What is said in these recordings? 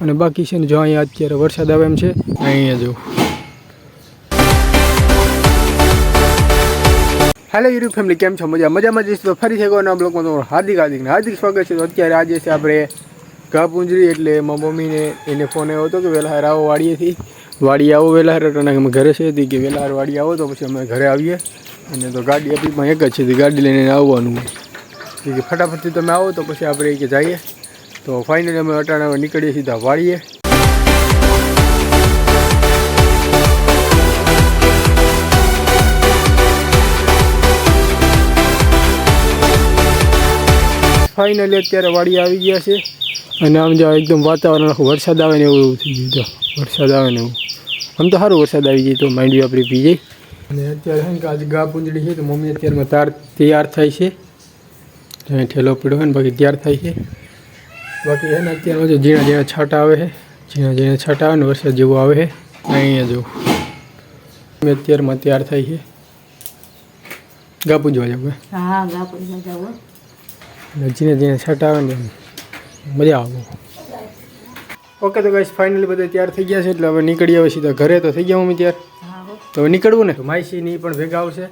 અને બાકી છે ને જો અહીંયા અત્યારે વરસાદ આવે એમ છે, અહીંયા જો. હેલો યુટ્યુબ ફેમિલી કેમ છો? મજા મજામાં જઈશ તો ફરી થઈ ગયો બ્લોગમાં તમારું હાર્દિક હાર્દિક હાર્દિક સ્વાગત છે. તો અત્યારે આજે છે આપણે ઘા પૂંજરી એટલે મારા મમ્મીને એને ફોન આવ્યો હતો કે વહેલા આવો વાડીએથી. વાડી આવો, વહેલા હાર એટલે અમે ઘરે છે હતી કે વહેલા વાડી આવો, તો પછી અમે ઘરે આવીએ. અને તો ગાડી આપી પણ એક જ છે ગાડી લઈને આવવાનું. કે ફટાફટથી તમે આવો, તો પછી આપણે કે જઈએ. તો ફાઇનલી અમે અટાણા નીકળીએ સીધા વાળીએ ફાઇનલી અત્યારે વાડી આવી ગયા છે. અને આમ જો એકદમ વાતાવરણ આખું વરસાદ આવે ને એવું એવું થઈ ગયું વરસાદ આવે ને એવું. આમ તો સારું વરસાદ આવી જાય તો માંડવી આપણી પી જાય અને અત્યારે છે ને આજે ગા પૂંજડી છે, તો મમ્મી અત્યારમાં તાર તૈયાર થાય છે. ઠેલો પીડો હોય ને બાકી તૈયાર થાય છે. બાકી એને અત્યારમાં જો ઝીણા ઝીણા છાંટ આવે છે. ઝીણા ઝીણા છાંટ આવે ને વરસાદ જેવું આવે છે. અહીંયા જો અમે અત્યારમાં તૈયાર થાય છે ગાપુ જોવા જવું હા. ગાપુ જોવા જાવ ઝીણા ઝીણા છાંટા આવે ને મજા આવે. ઓકે તો ગાઈસ ફાઇનલી બધા તૈયાર થઈ ગયા છે એટલે હવે નીકળી આવે સીધા ઘરે. તો થઈ ગયા મમ્મી તૈયાર? તો હવે નીકળવું ને? તો ની પણ ભેગા આવશે.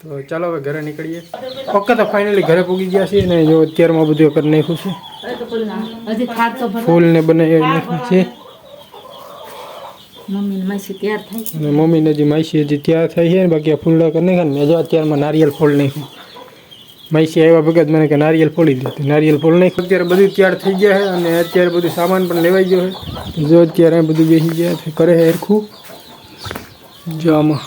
તો ચાલો હવે ઘરે નીકળીએ. ઓકે તો ફાઇનલી ઘરે પૂગી ગયા છીએ ને જો અત્યારમાં બધું કરી નાખ્યું છે. અરે તો પેલું ના, હજી થાક તો ભરો ફૂલ ને બનાવી નાખ્યું છે. મમ્મી ને માસી તૈયાર થાય છે. અને મમ્મીને હજી માઈસી હજી તૈયાર થઈ છે ને બાકી આ ફૂલડા કરી નાખ્યા ને મેં જો અત્યારમાં નારિયેલ ફોલ નાખ્યું. માઈસી આવ્યા ભગત મને કે નારિયેલ ફોડી દે. તો નારિયેલ ફોલ નાખ્યું. અત્યારે બધું તૈયાર થઈ ગયા છે અને અત્યારે બધું સામાન પણ લેવાઈ ગયો છે. જો અત્યારે બધું બેસી ગયા છે કરે છે હરખું. જો આમાં.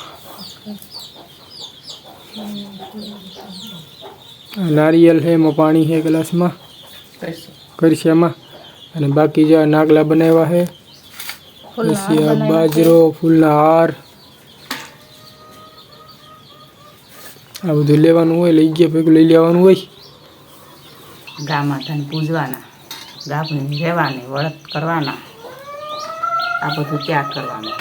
આ નારિયેલ છે એમાં પાણી છે ગ્લાસમાં. કરશિયામાં અને બાકી જે નાગલા બનાવ્યા છે પછી આ બાજરો ફૂલના હાર આ બધું લેવાનું હોય લઈ ગયા ભેગું લઈ લેવાનું હોય. ગા માતાને પૂજવાના ગાપણી રહેવાની વળત કરવાના. આ બધું ત્યાગ કરવાનું?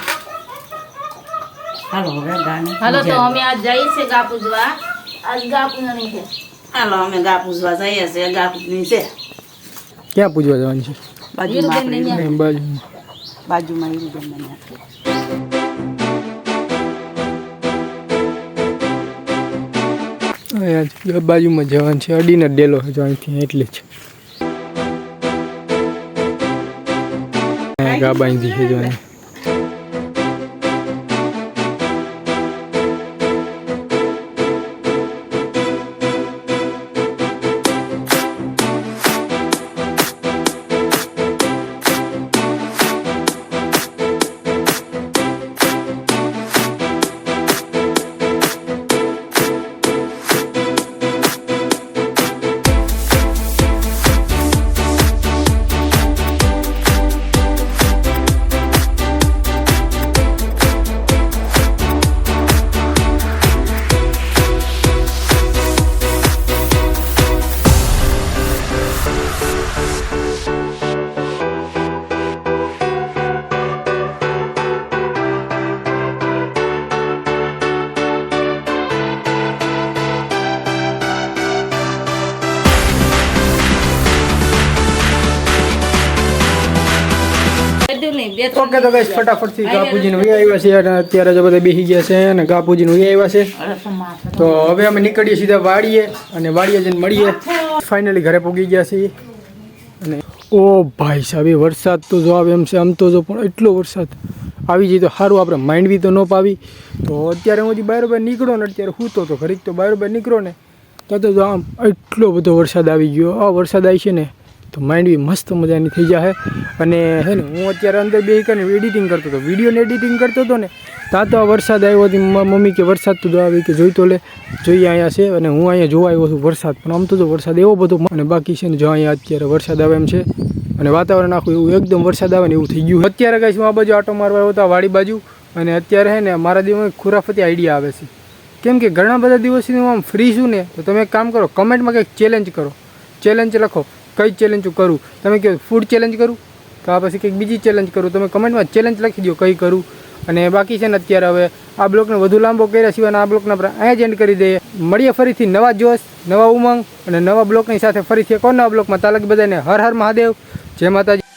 હાલો હવે ગાને હાલો તો અમે આજ જઈએ છીએ ગા પૂજવા. આજ ગા પૂજવાની છે. હાલો અમે ગા પૂજવા જઈએ છીએ. ગા પૂજની છે. ક્યાં પૂજવા જવાનું છે? બાજુમાં બાજુમાં. જ બાજુમાં જવાનું છે. અડીને ડેલો છે જો અહીંથી એટલે જ. અહીંયા ગા ઓકે તો ગાઈસ ફટાફટથી થી પૂજીને વહી આવ્યા છે અને અત્યારે જો બધા બેસી ગયા છે અને ગા પૂજીને આવ્યા છે. તો હવે અમે નીકળીએ સીધા વાડીએ અને વાડીએ જઈને મળીએ. ફાઇનલી ઘરે પહોંચી ગયા છીએ. અને ઓ ભાઈ સાહેબ એ વરસાદ તો જો આવે એમ છે આમ તો જો પણ એટલો વરસાદ. આવી જાય તો સારું આપણે માઇન્ડ બી તો ન પાવી. તો અત્યારે હું હજી બહાર બહાર નીકળો ને અત્યારે હું તો ઘરે તો બહાર બહાર નીકળો ને તો તો જો આમ એટલો બધો વરસાદ આવી ગયો. આ વરસાદ આવી છે ને તો માઇન્ડ બી મસ્ત મજાની થઈ જાય અને હે ને, હું અત્યારે અંદર બે કરીને એડિટિંગ કરતો હતો. વિડીયોને એડિટિંગ કરતો હતો ને ત્યાં તો આ વરસાદ આવ્યો હતી. મમ્મી કે વરસાદ તો આવી કે જોઈ તો લે. જોઈએ અહીંયા છે અને હું અહીંયા જોવા આવ્યો છું વરસાદ. પણ આમ તો જો વરસાદ એવો બધો અને બાકી છે ને જો અહીંયા અત્યારે વરસાદ આવે એમ છે. અને વાતાવરણ આખું એવું એકદમ વરસાદ આવે ને એવું થઈ ગયું. અત્યારે કહીશ હું આ બાજુ આટો મારવા આવ્યો હતો વાડી બાજુ. અને અત્યારે હે ને, મારા દિવસમાં ખુરાફતી આઈડિયા આવે છે. કેમ કે ઘણા બધા દિવસથી હું આમ ફ્રી છું ને, તો તમે એક કામ કરો કમેન્ટમાં કંઈક ચેલેન્જ કરો. ચેલેન્જ લખો. કઈ ચેલેન્જ કરું? તમે કહો ફૂડ ચેલેન્જ કરું? તો આ પછી કંઈક બીજી ચેલેન્જ કરું. તમે કમેન્ટમાં ચેલેન્જ લખી દો કઈ કરું. અને બાકી છે ને અત્યારે હવે આ બ્લોકને વધુ લાંબો કર્યા સિવાય આ બ્લોકને આપણે અહીંયા જ એન્ડ કરી દઈએ. મળીએ ફરીથી નવા જોશ, નવા ઉમંગ અને નવા બ્લોકની સાથે ફરીથી એક નવા બ્લોકમાં. તાલક બધાને હર હર મહાદેવ. જય માતાજી.